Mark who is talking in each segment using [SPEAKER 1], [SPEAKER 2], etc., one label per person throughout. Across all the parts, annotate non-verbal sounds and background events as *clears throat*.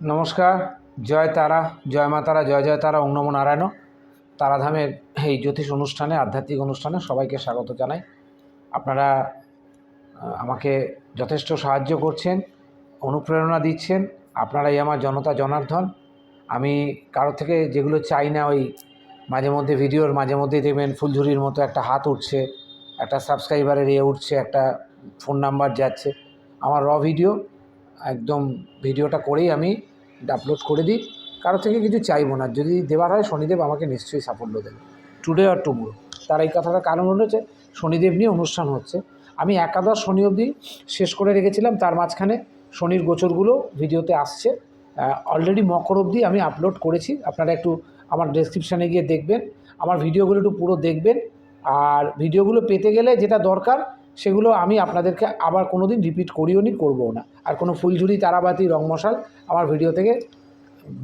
[SPEAKER 1] নমস্কার, জয় তারা, জয় মা তারা, জয় জয় তারা ওং নমো নারায়ণ। তারাধামের এই জ্যোতিষ অনুষ্ঠানে, আধ্যাত্মিক অনুষ্ঠানে সবাইকে স্বাগত জানাই। আপনারা আমাকে যথেষ্ট সাহায্য করছেন, অনুপ্রেরণা দিচ্ছেন। আপনারাই আমার জনতা, জনার্দন। আমি কারও থেকে যেগুলো চাই না, ওই মাঝে মধ্যে ভিডিওর মাঝে মধ্যেই দেখবেন, ফুলঝুরির মতো একটা হাত উঠছে, একটা সাবস্ক্রাইবারের ইয়ে উঠছে, একটা ফোন নাম্বার যাচ্ছে। আমার র ভিডিও একদম ভিডিওটা করেই আমি আপলোড করে দিই। কারও থেকে কিছু চাইব না। যদি দেওয়ার হয় শনিদেব আমাকে নিশ্চয়ই সাফল্য দেবে। টুডে আর টুমোরো তার এই কথাটার কারণ হচ্ছে শনিদেব নিয়ে অনুষ্ঠান হচ্ছে। আমি একাদশ শনি অবধি শেষ করে রেখেছিলাম। তার মাঝখানে শনির গোচরগুলো ভিডিওতে আসছে। অলরেডি মকর অবধি আমি আপলোড করেছি। আপনারা একটু আমার ডেসক্রিপশানে গিয়ে দেখবেন। আমার ভিডিওগুলো একটু পুরো দেখবেন। আর ভিডিওগুলো পেতে গেলে যেটা দরকার সেগুলো আমি আপনাদেরকে আবার কোনো দিন রিপিট করিও নি করব না। আর কোনো ফুলঝুরি, তারাবাতি, রং মশাল আমার ভিডিও থেকে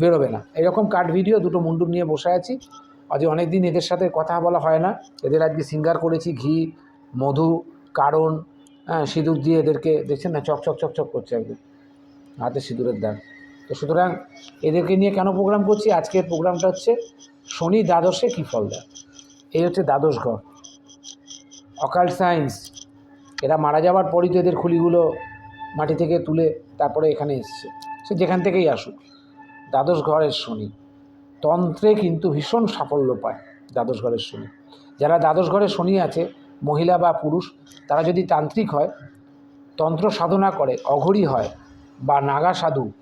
[SPEAKER 1] বেরোবে না। এরকম কাট ভিডিও দুটো মুন্ডুর নিয়ে বসে আছি। আজ অনেক দিন এদের সাথে কথা বলা হয় না। এদের আজকে সিঙ্গার করেছি, ঘি, মধু, কারণ হ্যাঁ সিঁদুর দিয়ে এদেরকে, দেখছেন না, চক চক চক চক করছে একদম। হাতে সিঁদুরের দাগ। তো সুতরাং এদেরকে নিয়ে কেন প্রোগ্রাম করছি? আজকের প্রোগ্রামটা হচ্ছে শনি দ্বাদশে কী ফল দেয়? এই হচ্ছে দ্বাদশ ঘর। অকাল সায়েন্স এরা মারা যাওয়ার পরই তো এদের খুলিগুলো মাটি থেকে তুলে তারপরে এখানে এসছে। সে যেখান থেকেই আসুক। দ্বাদশ ঘরের শনি। তন্ত্রে কিন্তু ভীষণ সাফল্য পায় দ্বাদশ ঘরের শনি। যারা দ্বাদশ ঘরের শনি আছে, মহিলা বা পুরুষ, তারা যদি তান্ত্রিক হয়, তন্ত্র সাধনা করে, অঘরী হয় বা নাগা সাধু,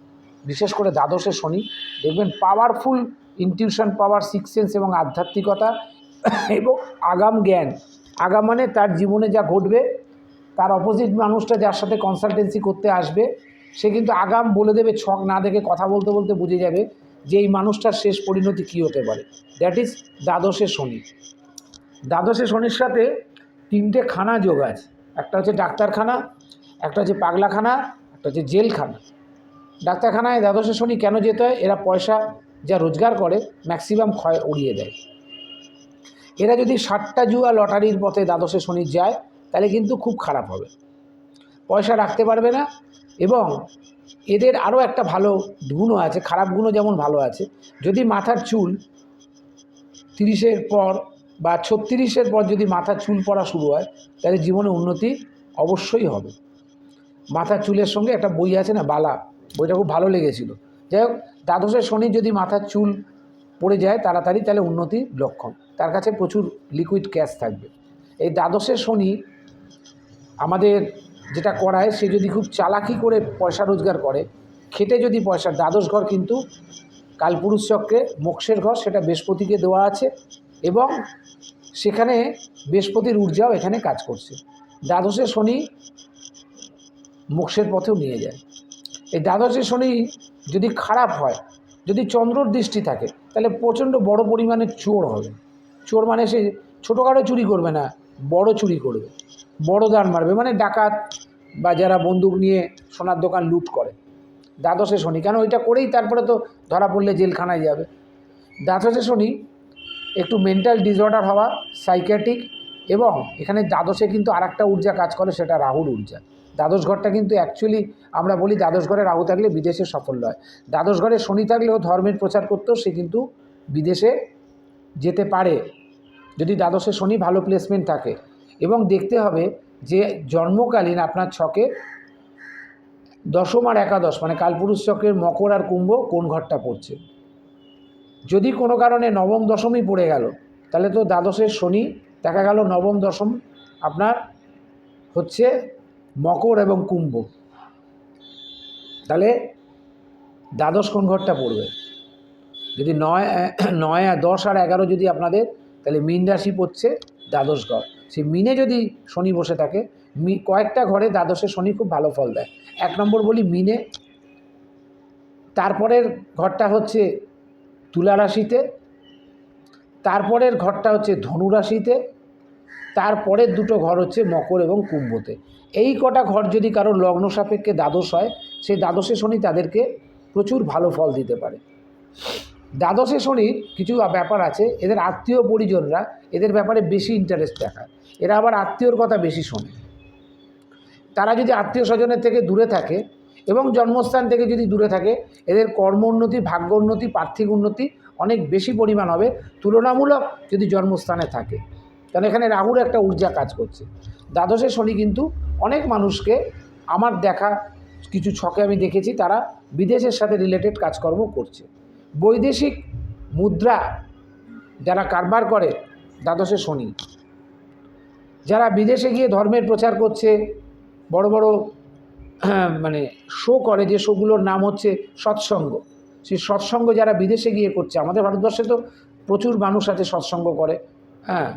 [SPEAKER 1] বিশেষ করে দ্বাদশে শনি, দেখবেন powerful intuition power six sense এবং আধ্যাত্মিকতা এবং আগাম জ্ঞান। আগাম মানে তার জীবনে যা ঘটবে তার অপোজিট মানুষটা যার সাথে কনসালটেন্সি করতে আসবে, সে কিন্তু আগাম বলে দেবে, ছক না দেখে কথা বলতে বলতে বুঝে যাবে যে এই মানুষটার শেষ পরিণতি কী হতে পারে। দ্যাট ইজ দ্বাদশে শনি। দ্বাদশে শনির সাথে তিনটে খানা যোগ আছে। একটা হচ্ছে ডাক্তারখানা, একটা হচ্ছে পাগলাখানা, একটা হচ্ছে জেলখানা। ডাক্তারখানায় দ্বাদশে শনি কেন যেতে হয়? এরা পয়সা যা রোজগার করে ম্যাক্সিমাম ক্ষয় উড়িয়ে দেয়। এরা যদি ষাটটা জুয়া লটারির পথে দ্বাদশে শনি যায় তাহলে কিন্তু খুব খারাপ হবে। পয়সা রাখতে পারবে না এবং এদের আরও একটা ভালো গুণও আছে, খারাপ গুণও যেমন ভালো আছে। যদি মাথার চুল তিরিশের পর বা ছত্রিশের পর যদি মাথার চুল পড়া শুরু হয়, তাহলে জীবনে উন্নতি অবশ্যই হবে। মাথার চুলের সঙ্গে একটা বই আছে না, বালা, বইটা খুব ভালো লেগেছিল। যাই হোক দ্বাদশের শনি যদি মাথার চুল পড়ে যায় তাড়াতাড়ি, তাহলে উন্নতির লক্ষণ। তার কাছে প্রচুর লিকুইড ক্যাশ থাকবে। এই দ্বাদশের শনি আমাদের যেটা করায়, সে যদি খুব চালাকি করে পয়সা রোজগার করে, খেটে যদি পয়সা, দ্বাদশ ঘর কিন্তু কালপুরুষ চক্রে মোক্ষের ঘর, সেটা বৃহস্পতিকে দেওয়া আছে এবং সেখানে বৃহস্পতির ঊর্জাও এখানে কাজ করছে। দ্বাদশে শনি মোক্ষের পথেও নিয়ে যায়। এই দ্বাদশে শনি যদি খারাপ হয়, যদি চন্দ্রর দৃষ্টি থাকে, তাহলে প্রচণ্ড বড় পরিমাণে চোর হবে। চোর মানে সে ছোটোখাটো চুরি করবে না। বড় চুরি করবে, বড় দান মারবে মানে ডাকাত বা যারা বন্দুক নিয়ে সোনার দোকান লুট করে। দ্বাদশে শনি, কেন ওইটা করেই তারপরে তো ধরা পড়লে জেলখানায় যাবে। দ্বাদশে শনি, একটু মেন্টাল ডিসঅর্ডার হওয়া সাইকিয়াট্রিক এবং এখানে দ্বাদশে কিন্তু আর একটা ঊর্জা কাজ করে, সেটা রাহুর ঊর্জা। দ্বাদশ ঘরটা কিন্তু অ্যাকচুয়ালি আমরা বলি দ্বাদশ ঘরে রাহু থাকলে বিদেশে সাফল্য হয় দ্বাদশ ঘরে শনি থাকলেও ধর্মের প্রচার করতেও সে কিন্তু বিদেশে যেতে পারে। যদি দ্বাদশে শনি ভালো প্লেসমেন্ট থাকে এবং দেখতে হবে যে জন্মকালীন আপনার ছকে দশম আর একাদশ মানে কালপুরুষ চক্রের মকর আর কুম্ভ কোন ঘরটা পড়ছে? যদি কোনো কারণে নবম দশমই পড়ে গেল, তাহলে তো দ্বাদশের শনি দেখা গেল নবম দশম আপনার হচ্ছে মকর এবং কুম্ভ। তাহলে দ্বাদশ কোন ঘরটা পড়বে? যদি নয় নয় দশ আর এগারো যদি আপনাদের তাহলে মীন রাশি পড়ছে দ্বাদশ ঘর। সেই মিনে যদি শনি বসে থাকে, মি, কয়েকটা ঘরে দ্বাদশে শনি খুব ভালো ফল দেয়। এক নম্বর বলি মিনে, তারপরের ঘরটা হচ্ছে তুলা রাশিতে, তারপরের ঘরটা হচ্ছে ধনু রাশিতে, তারপরের দুটো ঘর হচ্ছে মকর এবং কুম্ভতে। এই কটা ঘর যদি কারোর লগ্ন সাপেক্ষে দ্বাদশ হয় সেই দ্বাদশে শনি তাদেরকে প্রচুর ভালো ফল দিতে পারে। দ্বাদশে শনির কিছু ব্যাপার আছে, এদের আত্মীয় পরিজনরা এদের ব্যাপারে বেশি ইন্টারেস্ট দেখায়। এরা আবার আত্মীয়র কথা বেশি শোনে। তারা যদি আত্মীয় স্বজনের থেকে দূরে থাকে এবং জন্মস্থান থেকে যদি দূরে থাকে, এদের কর্ম উন্নতি, ভাগ্য উন্নতি পার্থিক উন্নতি অনেক বেশি পরিমাণ হবে। তুলনামূলক যদি জন্মস্থানে থাকে কারণ এখানে রাহুর একটা ঊর্জা কাজ করছে। দ্বাদশে শনি কিন্তু অনেক মানুষকে আমার দেখা, কিছু ছকে আমি দেখেছি, তারা বিদেশের সাথে রিলেটেড কাজকর্ম করছে। বৈদেশিক মুদ্রা যারা কারবার করে, দ্বাদশে শনি। যারা বিদেশে গিয়ে ধর্মের প্রচার করছে, বড় বড় মানে শো করে যে শোগুলোর নাম হচ্ছে সৎসঙ্গ। সেই সৎসঙ্গ যারা বিদেশে গিয়ে করছে, আমাদের ভারতবর্ষে তো প্রচুর মানুষ আছে সৎসঙ্গ করে। হ্যাঁ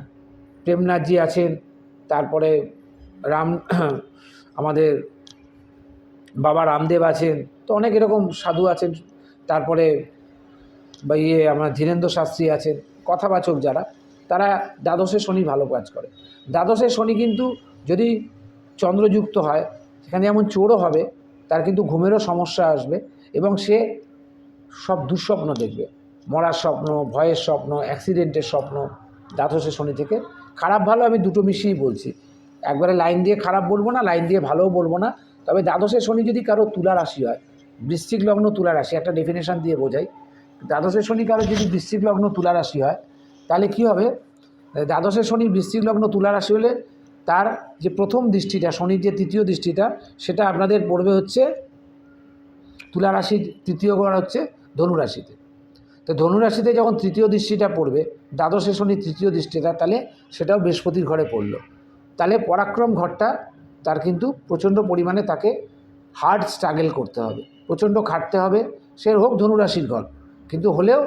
[SPEAKER 1] প্রেমনাথজি আছেন, তারপরে রাম, *clears throat* আমাদের বাবা রামদেব আছেন, তো অনেক এরকম সাধু আছেন। তারপরে বা ইয়ে আমার ধীরেন্দ্র শাস্ত্রী আছেন, কথাবাচক যারা, তারা দ্বাদশে শনি ভালো কাজ করে। দ্বাদশে শনি কিন্তু যদি চন্দ্রযুক্ত হয়, সেখানে যেমন চোরও হবে, তার কিন্তু ঘুমেরও সমস্যা আসবে এবং সে সব দুঃস্বপ্ন দেখবে। মরার স্বপ্ন, ভয়ের স্বপ্ন, অ্যাক্সিডেন্টের স্বপ্ন, দ্বাদশে শনি থেকে। খারাপ ভালো আমি দুটো মিশিয়েই বলছি। একবারে লাইন দিয়ে খারাপ বলব না, লাইন দিয়ে ভালোও বলব না। তবে দ্বাদশে শনি যদি কারও তুলা রাশি হয়, বৃশ্চিক লগ্ন তুলা রাশি, একটা ডেফিনেশন দিয়ে বোঝাই দ্বাদশে শনি কারও যদি বৃশ্চিক লগ্ন তুলা রাশি হয়, তাহলে কি হবে? দ্বাদশে শনি বৃশ্চিক লগ্ন তুলা রাশি হলে তার যে প্রথম দৃষ্টিটা, শনির যে তৃতীয় দৃষ্টিটা, সেটা আপনাদের পড়বে হচ্ছে তুলা রাশির তৃতীয় ঘর হচ্ছে ধনুরাশিতে। তো ধনুরাশিতে যখন তৃতীয় দৃষ্টিটা পড়বে, দ্বাদশে শনির তৃতীয় দৃষ্টিটা, তাহলে সেটাও বৃহস্পতির ঘরে পড়ল। তাহলে পরাক্রম ঘরটা, তার কিন্তু প্রচণ্ড পরিমাণে তাকে হার্ড স্ট্রাগল করতে হবে। প্রচণ্ড খাটতে হবে। সে হোক ধনুরাশির ঘর। কিন্তু হলেও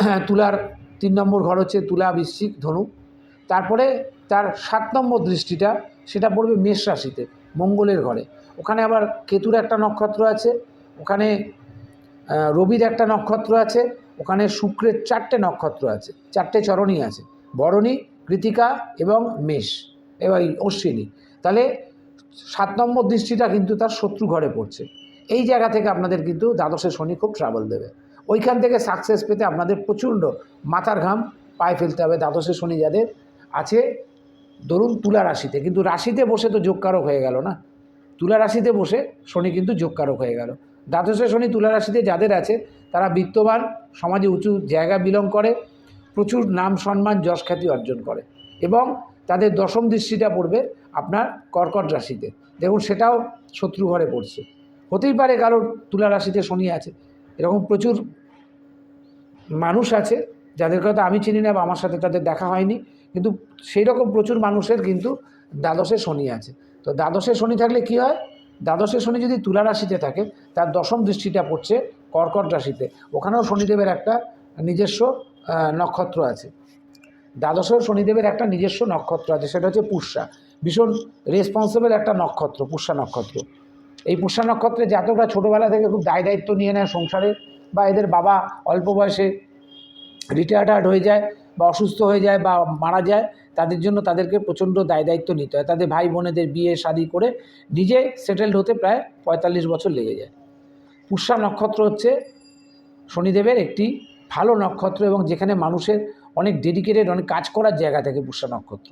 [SPEAKER 1] *clears throat* তুলার তিন নম্বর ঘর হচ্ছে তুলা, বৃশ্চিক, ধনু। তারপরে তার সাত নম্বর দৃষ্টিটা, সেটা পড়বে মেষ রাশিতে, মঙ্গলের ঘরে। ওখানে আবার কেতুর একটা নক্ষত্র আছে, ওখানে রবির একটা নক্ষত্র আছে, ওখানে শুক্রের চারটে নক্ষত্র আছে, চারটে চরণী আছে, বরণী, কৃতিকা এবং মেষ এবং অশ্বিনী। তাহলে সাত নম্বর দৃষ্টিটা কিন্তু তার শত্রু ঘরে পড়ছে। এই জায়গা থেকে আপনাদের কিন্তু দ্বাদশে শনি খুব ট্রাবল দেবে। ওইখান থেকে সাকসেস পেতে আপনাদের প্রচণ্ড মাথার ঘাম পায়ে ফেলতে হবে, দ্বাদশে শনি যাদের আছে, ধরুন তুলা রাশিতে, কিন্তু রাশিতে বসে তো যোগকারক হয়ে গেল না। তুলা রাশিতে বসে শনি কিন্তু যোগকারক হয়ে গেল। দ্বাদশে শনি তুলা রাশিতে যাদের আছে, তারা বিত্তবান, সমাজে উঁচু জায়গা বিলং করে, প্রচুর নাম সম্মান, যশ খ্যাতি অর্জন করে এবং তাদের দশম দৃষ্টিটা পড়বে আপনার কর্কট রাশিতে। দেখুন সেটাও শত্রু ঘরে পড়ছে। হতেই পারে কারোর তুলা রাশিতে শনি আছে, এরকম প্রচুর মানুষ আছে যাদের কথা আমি চিনি না বা আমার সাথে তাদের দেখা হয়নি, কিন্তু সেই রকম প্রচুর মানুষের কিন্তু দ্বাদশে শনি আছে। তো দ্বাদশে শনি থাকলে কি হয়? দ্বাদশে শনি যদি তুলা রাশিতে থাকে, তার দশম দৃষ্টিটা পড়ছে কর্কট রাশিতে। ওখানেও শনিদেবের একটা নিজস্ব নক্ষত্র আছে। দ্বাদশেও শনিদেবের একটা নিজস্ব নক্ষত্র আছে, সেটা হচ্ছে পুষ্যা। ভীষণ রেসপন্সিবল একটা নক্ষত্র, পুষ্যা নক্ষত্র। এই পুষ্যা নক্ষত্রে জাতকরা ছোটোবেলা থেকে খুব দায় দায়িত্ব নিয়ে নেয় সংসারে। বা এদের বাবা অল্প বয়সে রিটায়ার্ড হয়ে যায় বা অসুস্থ হয়ে যায় বা মারা যায়, তাদের জন্য তাদেরকে প্রচণ্ড দায় দায়িত্ব নিতে হয়। তাদের ভাই বোনেদের বিয়ে শাদি করে নিজে সেটেলড হতে প্রায় পঁয়তাল্লিশ বছর লেগে যায়। পুষ্যা নক্ষত্র হচ্ছে শনিদেবের একটি ভালো নক্ষত্র এবং যেখানে মানুষের অনেক ডেডিকেটেড অনেক কাজ করার জায়গা থাকে পুষ্যা নক্ষত্র।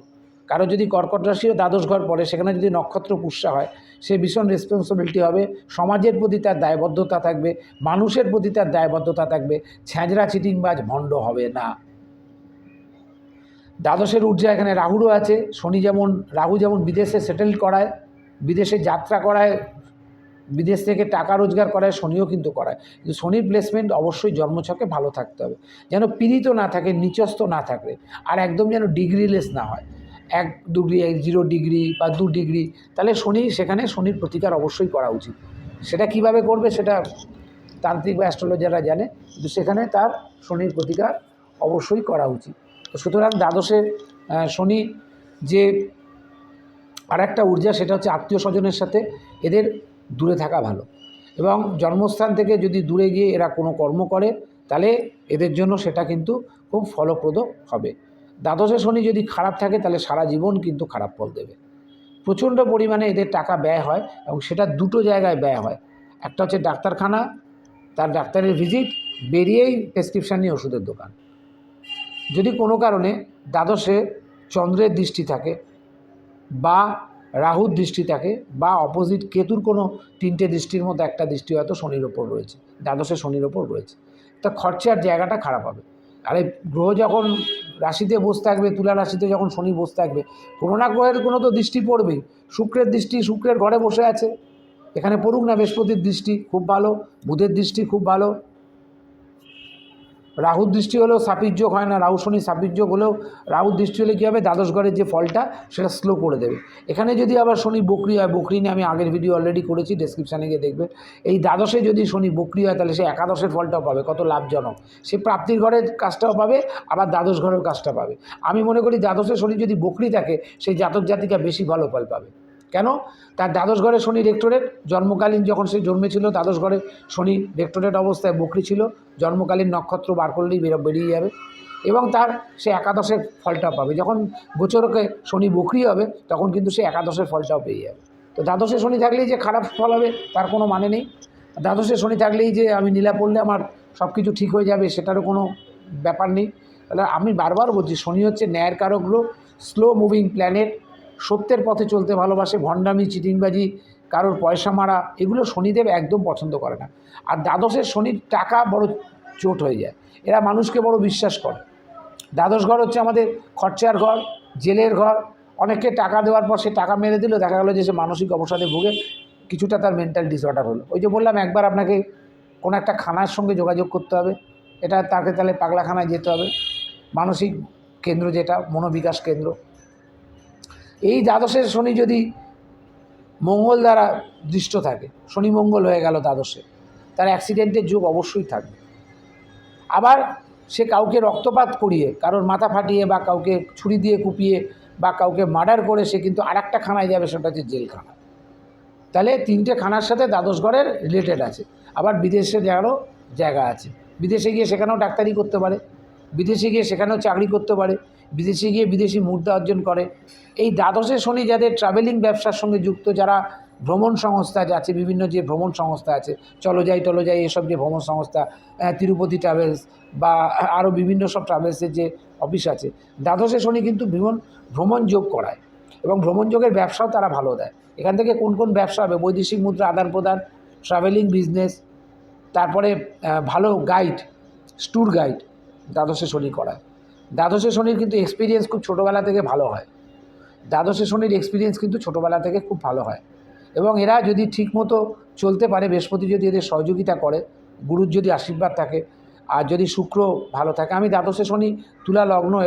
[SPEAKER 1] কারও যদি কর্কট রাশি ও দ্বাদশ ঘর পড়ে, সেখানে যদি নক্ষত্র পুষ্যা হয়, সে ভীষণ রেসপন্সিবিলিটি হবে। সমাজের প্রতি তার দায়বদ্ধতা থাকবে, মানুষের প্রতি তার দায়বদ্ধতা থাকবে। ছ্যাঁচড়া চিটিংবাজ ভণ্ড হবে না। দ্বাদশের ঊর্জা এখানে রাহুরও আছে। শনি যেমন, রাহু যেমন বিদেশে সেটেল করায়, বিদেশে যাত্রা করায়, বিদেশ থেকে টাকা রোজগার করায়, শনিও কিন্তু করায়। কিন্তু শনির প্লেসমেন্ট অবশ্যই জন্মছকে ভালো থাকতে হবে। যেন পীড়িত না থাকে, নিচস্থ না থাকে, আর একদম যেন ডিগ্রিলেস না হয়। এক ডিগ্রি, এক জিরো ডিগ্রি বা দু ডিগ্রি, তাহলে শনি সেখানে শনির প্রতিকার অবশ্যই করা উচিত। সেটা কীভাবে করবে সেটা তান্ত্রিক বা অ্যাস্ট্রোলজাররা জানে, কিন্তু সেখানে তার শনির প্রতিকার অবশ্যই করা উচিত। তো সুতরাং দ্বাদশে শনি যে আর একটা ঊর্জা সেটা হচ্ছে আত্মীয় স্বজনের সাথে এদের দূরে থাকা ভালো। এবং জন্মস্থান থেকে যদি দূরে গিয়ে এরা কোনো কর্ম করে, তাহলে এদের জন্য সেটা কিন্তু খুব ফলপ্রদ হবে। দ্বাদশে শনি যদি খারাপ থাকে, তাহলে সারা জীবন কিন্তু খারাপ ফল দেবে। প্রচণ্ড পরিমাণে এদের টাকা ব্যয় হয় এবং সেটা দুটো জায়গায় ব্যয় হয়। একটা হচ্ছে ডাক্তারখানা, তার ডাক্তারের ভিজিট, বেরিয়েই প্রেসক্রিপশান নিয়ে ওষুধের দোকান। যদি কোনো কারণে দ্বাদশে চন্দ্রের দৃষ্টি থাকে বা রাহুর দৃষ্টি থাকে বা অপোজিট কেতুর কোনো তিনটে দৃষ্টির মধ্যে একটা দৃষ্টি হয়তো শনির ওপর রয়েছে, দ্বাদশে শনির ওপর রয়েছে, তা খরচার জায়গাটা খারাপ হবে। আরে গ্রহ যখন রাশিতে বসে থাকবে, তুলা রাশিতে যখন শনি বসে থাকবে কোনো গ্রহের কোনো তো দৃষ্টি পড়বেই শুক্রের দৃষ্টি শুক্রের ঘরে বসে আছে। এখানে পড়ুক না বৃহস্পতির দৃষ্টি, খুব ভালো। বুধের দৃষ্টি খুব ভালো। রাহুর দৃষ্টি হলেও সাপিযোগ হয় না, রাহু শনি সাপিযোগ হলেও রাহুর দৃষ্টি হলে কী হবে? দ্বাদশ ঘরের যে ফলটা, সেটা স্লো করে দেবে। এখানে যদি আবার শনি বকরি হয়, বকরি নিয়ে আমি আগের ভিডিও অলরেডি করেছি ডেসক্রিপশানে গিয়ে দেখবে। এই দ্বাদশে যদি শনি বকরি হয়, তাহলে সে একাদশের ফলটাও পাবে, কত লাভজনক। সে প্রাপ্তির ঘরের কাজটাও পাবে, আবার দ্বাদশ ঘরের কাজটা পাবে। আমি মনে করি দ্বাদশে শনি যদি বকরি থাকে সেই জাতক জাতিকা বেশি ভালো ফল পাবে। কেন? তার দ্বাদশ ঘরে শনি রেক্টোরেট, জন্মকালীন যখন সে জন্মেছিল, দ্বাদশ ঘরে শনি রেক্টোরেট অবস্থায় বকরি ছিল, জন্মকালীন নক্ষত্র বার করলেই বেরো বেরিয়ে যাবে এবং তার সে একাদশের ফলটা পাবে। যখন গোচরকে শনি বকরি হবে, তখন কিন্তু সে একাদশের ফলটাও পেয়ে যাবে। তো দ্বাদশে শনি থাকলেই যে খারাপ ফল হবে, তার কোনো মানে নেই। দ্বাদশে শনি থাকলেই যে আমি নীলা পড়লে আমার সব কিছু ঠিক হয়ে যাবে, সেটারও কোনো ব্যাপার নেই। তাহলে আমি বারবার বলছি, শনি হচ্ছে ন্যায়ের কারক গ্রহ স্লো মুভিং প্ল্যানেট সত্যের পথে চলতে ভালোবাসে, ভণ্ডামি, চিটিংবাজি, কারোর পয়সা মারা, এগুলো শনিদেব একদম পছন্দ করে না। আর দ্বাদশের শনির টাকা বড় চোট হয়ে যায়। এরা মানুষকে বড় বিশ্বাস করে। দ্বাদশ ঘর হচ্ছে আমাদের খরচার ঘর, জেলের ঘর। অনেককে টাকা দেওয়ার পর সে টাকা মেরে দিল, দেখা গেলো যে সে মানসিক অবসাদে ভুগে। কিছুটা তার মেন্টাল ডিসঅর্ডার হলো। ওই যে বললাম, একবার আপনাকে কোনো একটা খানার সঙ্গে যোগাযোগ করতে হবে। এটা তাকে তাহলে পাগলাখানায় যেতে হবে। মানসিক কেন্দ্র যেটা, মনোবিকাশ কেন্দ্র। এই দ্বাদশের শনি যদি মঙ্গল দ্বারা দৃষ্ট থাকে, শনি মঙ্গল হয়ে গেল দ্বাদশে, তার অ্যাক্সিডেন্টের যুগ অবশ্যই থাকবে। আবার সে কাউকে রক্তপাত করিয়ে, কারোর মাথা ফাটিয়ে বা কাউকে ছুরি দিয়ে কুপিয়ে বা কাউকে মার্ডার করে, সে কিন্তু আর একটা খানায় যাবে, সেটা হচ্ছে জেলখানা। তাহলে তিনটে খানার সাথে দ্বাদশগড়ের রিলেটেড আছে। আবার বিদেশে যাওয়ারও জায়গা আছে। বিদেশে গিয়ে সেখানেও ডাক্তারি করতে পারে। বিদেশে গিয়ে সেখানেও চাকরি করতে পারে। বিদেশে গিয়ে বিদেশি মুদ্রা অর্জন করে। এই দ্বাদশে শনি যাদের ট্রাভেলিং ব্যবসার সঙ্গে যুক্ত, যারা ভ্রমণ সংস্থা আছে, বিভিন্ন যে ভ্রমণ সংস্থা আছে, চলো যাই, টলো যাই, এসব যে ভ্রমণ সংস্থা তিরুপতি ট্রাভেলস বা আরও বিভিন্ন সব ট্রাভেলসের যে অফিস আছে, দ্বাদশে শনি কিন্তু ভ্রমণ ভ্রমণ যোগ করায় এবং ভ্রমণ যোগের ব্যবসাও তারা ভালো দেয়। এখান থেকে কোন কোন ব্যবসা হবে? বৈদেশিক মুদ্রা, আদান প্রদান ট্রাভেলিং বিজনেস তারপরে ভালো গাইড ট্যুর গাইড দ্বাদশে শনি করায়। দ্বাদশে শনির কিন্তু এক্সপিরিয়েন্স খুব ছোটোবেলা থেকে ভালো হয়। দ্বাদশে শনির এক্সপিরিয়েন্স কিন্তু ছোটোবেলা থেকে খুব ভালো হয়। এবং এরা যদি ঠিকমতো চলতে পারে, বৃহস্পতি যদি এদের সহযোগিতা করে, গুরুর যদি আশীর্বাদ থাকে, আর যদি শুক্র ভালো থাকে। আমি দ্বাদশে শনি তুলা লগ্ন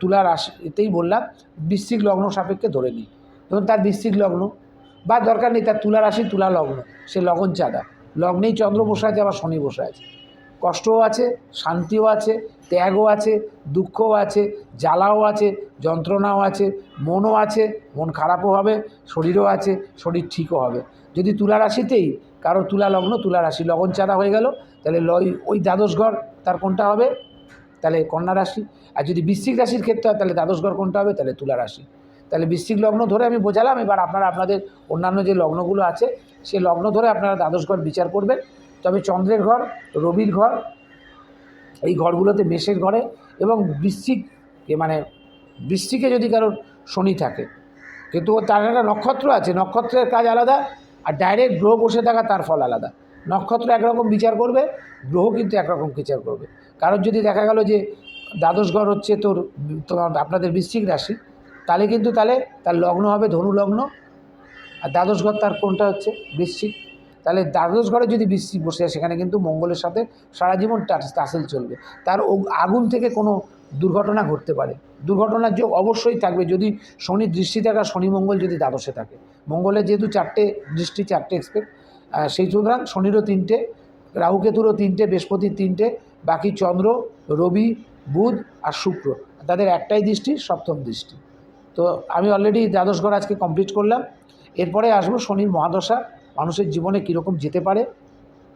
[SPEAKER 1] তুলা রাশিতেই বললাম, বৃশ্চিক লগ্ন সাপেক্ষে ধরে নিই। ধরুন তার বৃশ্চিক লগ্ন, বা দরকার নেই তার তুলা রাশি, তুলা লগ্ন, সে লগন চাঁদা। লগ্নেই চন্দ্র বসে আছে, আবার শনি বসে আছে। কষ্টও আছে, শান্তিও আছে, ত্যাগও আছে, দুঃখও আছে, জ্বালাও আছে, যন্ত্রণাও আছে, মনও আছে, মন খারাপও হবে, শরীরও আছে, শরীর ঠিকও হবে। যদি তুলা রাশিতেই কারও তুলা লগ্ন, তুলা রাশি লগন চাঁদা হয়ে গেল, তাহলে লয়, ওই দ্বাদশ ঘর তার কোনটা হবে? তাহলে কন্যা রাশি। আর যদি বৃশ্চিক রাশির ক্ষেত্রে হয়, তাহলে দ্বাদশ ঘর কোনটা হবে? তাহলে তুলা রাশি। তাহলে বৃশ্চিক লগ্ন ধরে আমি বোঝালাম, এবার আপনারা আপনাদের অন্যান্য যে লগ্নগুলো আছে সেই লগ্ন ধরে আপনারা দ্বাদশ ঘর বিচার করবেন। তবে চন্দ্রের ঘর, রবির ঘর, এই ঘরগুলোতে মেষের ঘরে এবং বৃশ্চিক মানে বৃশ্চিকে যদি কারোর শনি থাকে, কিন্তু তার একটা নক্ষত্র আছে, নক্ষত্রের কাজ আলাদা আর ডাইরেক্ট গ্রহ বসে থাকা তার ফল আলাদা। নক্ষত্র একরকম বিচার করবে, গ্রহ কিন্তু একরকম বিচার করবে। কারণ যদি দেখা গেল যে দ্বাদশ ঘর হচ্ছে তোর, তোমার আপনাদের বৃশ্চিক রাশি, তাহলে কিন্তু তাহলে তার লগ্ন হবে ধনু লগ্ন আর দ্বাদশ ঘর তার কোনটা হচ্ছে? বৃশ্চিক। তাহলে দ্বাদশ ঘরে যদি বৃষ্টি বসে যায়, সেখানে কিন্তু মঙ্গলের সাথে সারা জীবন টাস- টাসেল চলবে। তার আগুন থেকে কোনো দুর্ঘটনা ঘটতে পারে। দুর্ঘটনার যোগ অবশ্যই থাকবে যদি শনির দৃষ্টি থাকা শনি মঙ্গল যদি দ্বাদশে থাকে। মঙ্গলের যেহেতু চারটে দৃষ্টি, চারটে এক্সপেক্ট সেই সুতরাং শনিরও তিনটে, রাহুকেতুরও তিনটে, বৃহস্পতির তিনটে, বাকি চন্দ্র, রবি, বুধ আর শুক্র। তাদের একটাই দৃষ্টি, সপ্তম দৃষ্টি। তো আমি অলরেডি দ্বাদশ ঘর আজকে কমপ্লিট করলাম। এরপরে আসব শনির মহাদশা। মানুষের জীবনে কীরকম যেতে পারে?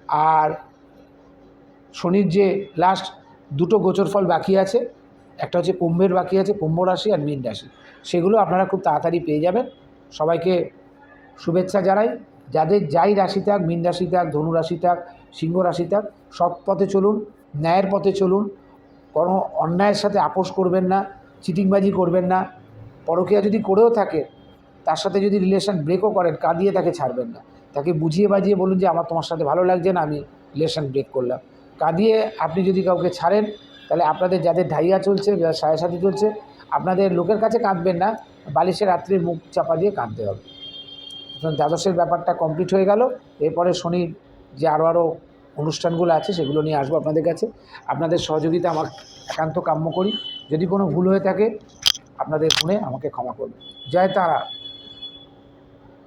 [SPEAKER 1] আর শনির যে লাস্ট দুটো গোচর ফল বাকি আছে, একটা হচ্ছে কুম্ভের বাকি আছে, কুম্ভ রাশি আর মীন রাশি। সেগুলো আপনারা খুব তাড়াতাড়ি পেয়ে যাবেন। সবাইকে শুভেচ্ছা জানাই। যাদের যাই রাশি থাক, মীন রাশি থাক, ধনু রাশি থাক, সিংহ রাশি থাক, সৎ পথে চলুন, ন্যায়ের পথে চলুন, কোনো অন্যায়ের সাথে আপোষ করবেন না, চিটিংবাজি করবেন না, পরকীয়া যদি করেও থাকে, তার সাথে যদি রিলেশন ব্রেকও করেন, কাঁদিয়ে তাকে ছাড়বেন না। তাকে বুঝিয়ে বাজিয়ে বলুন যে আমার তোমার সাথে ভালো লাগছে না, আমি রিলেশন ব্রেক করলাম। কাঁদিয়ে আপনি যদি কাউকে ছাড়েন, তাহলে আপনাদের যাদের ঢাইয়া চলছে সাড়ে সাথে চলছে, আপনাদের লোকের কাছে কাঁদবেন না, বালিশে রাত্রে মুখ চাপা দিয়ে কাঁদতে হবে। দ্বাদশের ব্যাপারটা কমপ্লিট হয়ে গেল। এরপরে শনির যে আরও আরও অনুষ্ঠানগুলো আছে, সেগুলো নিয়ে আসব আপনাদের কাছে। আপনাদের সহযোগিতা আমার একান্ত কাম্য করি। যদি কোনো ভুল হয়ে থাকে, আপনাদের মনে আমাকে ক্ষমা করবেন। জয় তারা।